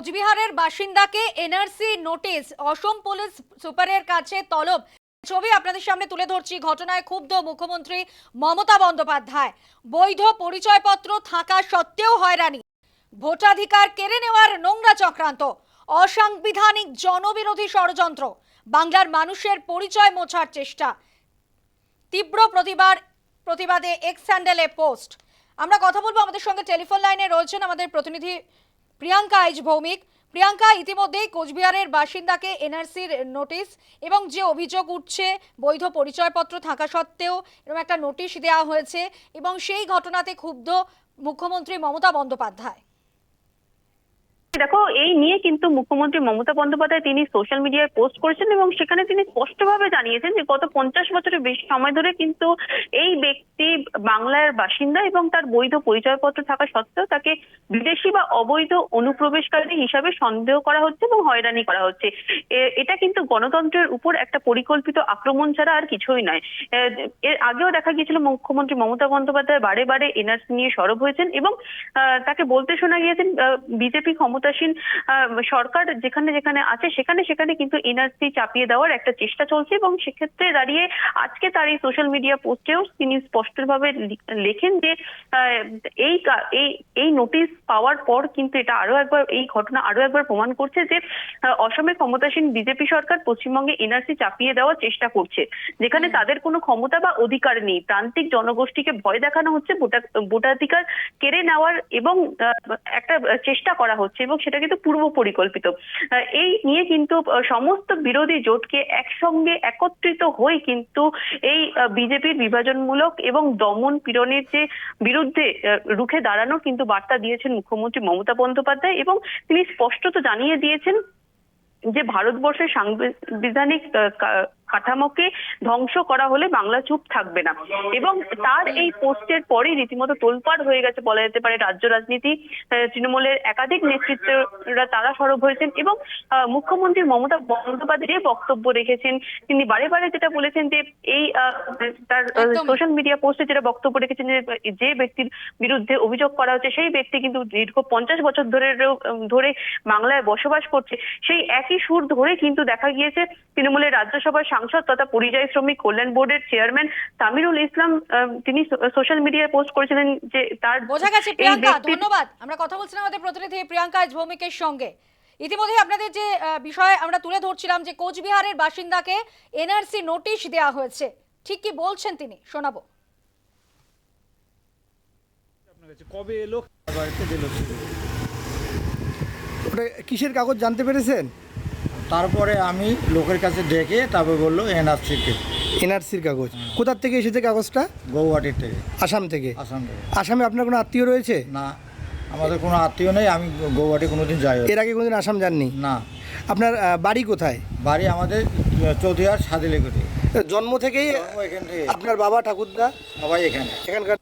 কোচবিহারের বাসিন্দাকে NRC notice, Assam police সুপারের কাছে তলব। ছবি আপনাদের সামনে তুলে ধরছি ঘটনায় ক্ষুব্ধ মুখ্যমন্ত্রী মমতা বন্দ্যোপাধ্যায়। বৈধ পরিচয়পত্র থাকা সত্ত্বেও হয়রানি। ভোটাধিকার কেড়ে নেওয়ার নোংরা চক্রান্ত। অসাংবিধানিক জনবিরোধী ষড়যন্ত্র। বাংলার মানুষের পরিচয় মোছার চেষ্টা। তীব্র প্রতিবার প্রতিবাদে এক্স স্যান্ডেলে পোস্ট। আমরা কথা বলব আমাদের সঙ্গে টেলিফোন লাইনে রয়েছেন আমাদের প্রতিনিধি প্রিয়াঙ্কা আইজ ভৌমিক। প্রিয়াঙ্কা, ইতিমধ্যেই কোচবিহারের বাসিন্দাকে এনআরসির নোটিশ এবং যে অভিযোগ উঠছে, বৈধ পরিচয়পত্র থাকা সত্ত্বেও এরকম একটা নোটিশ দেওয়া হয়েছে এবং সেই ঘটনাতে ক্ষুব্ধ মুখ্যমন্ত্রী মমতা বন্দ্যোপাধ্যায়। দেখো, এই নিয়ে কিন্তু মুখ্যমন্ত্রী মমতা বন্দ্যোপাধ্যায় তিনি সোশ্যাল মিডিয়ায় পোস্ট করেছেন এবং সেখানে তিনি স্পষ্টভাবে জানিয়েছেন যে গত পঞ্চাশ বছরের বেশি সময় ধরে কিন্তু এই ব্যক্তি বাংলার বাসিন্দা এবং তার বৈধ পরিচয়পত্র থাকা সত্ত্বেও তাকে বিদেশি বা অবৈধ অনুপ্রবেশকারী হিসাবে সন্দেহ করা হচ্ছে এবং হয়রানি করা হচ্ছে। এটা কিন্তু গণতন্ত্রের উপর একটা পরিকল্পিত আক্রমণ ছাড়া আর কিছুই নয়। এর আগেও দেখা গিয়েছিল মুখ্যমন্ত্রী মমতা বন্দ্যোপাধ্যায় বারে বারে এনআরসি নিয়ে সরব হয়েছেন এবং তাকে বলতে শোনা গিয়েছেন বিজেপি ক্ষমতাসীন সরকার যেখানে যেখানে আছে সেখানে সেখানে কিন্তু এনআরসি চাপিয়ে দেওয়ার একটা চেষ্টা চলছে এবং সেক্ষেত্রে দাঁড়িয়ে আজকে তার এই সোশ্যাল মিডিয়া পোস্টেও তিনি স্পষ্টভাবে লেখেন যে এই এই নোটিশ পাওয়ার পর কিন্তু এটা আরও একবার এই ঘটনা আরও একবার প্রমাণ করছে যে আহ, অসমের ক্ষমতাসীন বিজেপি সরকার পশ্চিমবঙ্গে এনআরসি চাপিয়ে দেওয়ার চেষ্টা করছে। যেখানে তাদের কোনো ক্ষমতা বা অধিকার নেই। প্রান্তিক জনগোষ্ঠীকে ভয় দেখানো হচ্ছে ভোটাধিকার কেড়ে নেওয়ার এবং একটা চেষ্টা করা হচ্ছে। এবং সেটা কিন্তু পূর্ব পরিকল্পিত। এই নিয়ে কিন্তু সমস্ত বিরোধী জোটকে একসঙ্গে একত্রিত হয়ে কিন্তু এই বিজেপির বিভাজনমূলক এবং দমন পীড়নের যে বিরুদ্ধে রুখে দাঁড়ানো কিন্তু বার্তা দিয়েছেন মুখ্যমন্ত্রী মমতা বন্দ্যোপাধ্যায় এবং তিনি স্পষ্টত জানিয়ে দিয়েছেন যে ভারতবর্ষের সাংবিধানিক কাঠামোকে ধ্বংস করা হলে বাংলা চুপ থাকবে না। এবং তার এই পোস্টের পরেই রীতিমতো তোলপাড় হয়ে গেছে বলা যেতে পারে রাজ্য রাজনীতি। তৃণমূলের একাধিক নেতৃত্বরা তারা সরব হয়েছেন এবং মুখ্যমন্ত্রী মমতা বন্দ্যোপাধ্যায় বক্তব্য রেখেছেন। তিনি বারে বারে যেটা বলেছেন যে এই তার সোশ্যাল মিডিয়া পোস্টে যেটা বক্তব্য রেখেছেন যে যে ব্যক্তির বিরুদ্ধে অভিযোগ করা হচ্ছে সেই ব্যক্তি কিন্তু দীর্ঘ পঞ্চাশ বছর ধরে ধরে বাংলায় বসবাস করছে। সেই একই সুর ধরে কিন্তু দেখা গিয়েছে তৃণমূলের রাজ্যসভার সাংসদ তথা পরিযায়ী শ্রমিক কল্যাণ বোর্ডের চেয়ারম্যান তামিরুল ইসলাম তিনি সোশ্যাল মিডিয়ায় পোস্ট করেছিলেন যে তার বোঝা গেছে প্রিয়াঙ্কা ধন্যবাদ। আমরা কথা বলছিলাম আমাদের প্রতিনিধি প্রিয়াঙ্কা ভৌমিকের সঙ্গে। ইতিমধ্যে আপনাদের যে বিষয় আমরা তুলে ধরছিলাম যে কোচবিহারের বাসিন্দাকে এনআরসি নোটিশ দেওয়া হয়েছে। ঠিক কি বলছেন তিনি? শোনাবো। কবে এলো? ওটা কিসের কাগজ জানতে পেরেছেন? তারপরে আমি লোকের কাছে ডেকে তারপর বলল এনআরসিকে। এনআরসির কাগজ। কোথার থেকে এসেছে কাগজটা? গৌহাটির থেকে। আসাম থেকে? আসাম থেকে। আসামে আপনার কোনো আত্মীয় রয়েছে? না আমাদের কোনো আত্মীয় নেই আমি গৌহাটি কোনোদিন যাই এর আগে কোনোদিন আসাম যাননি? না। আপনার বাড়ি কোথায়? বাড়ি আমাদের চৌধুরীহাট সাদিলেগুটি জন্ম থেকেই আপনার বাবা ঠাকুরদা? সবাই এখানে। এখানকার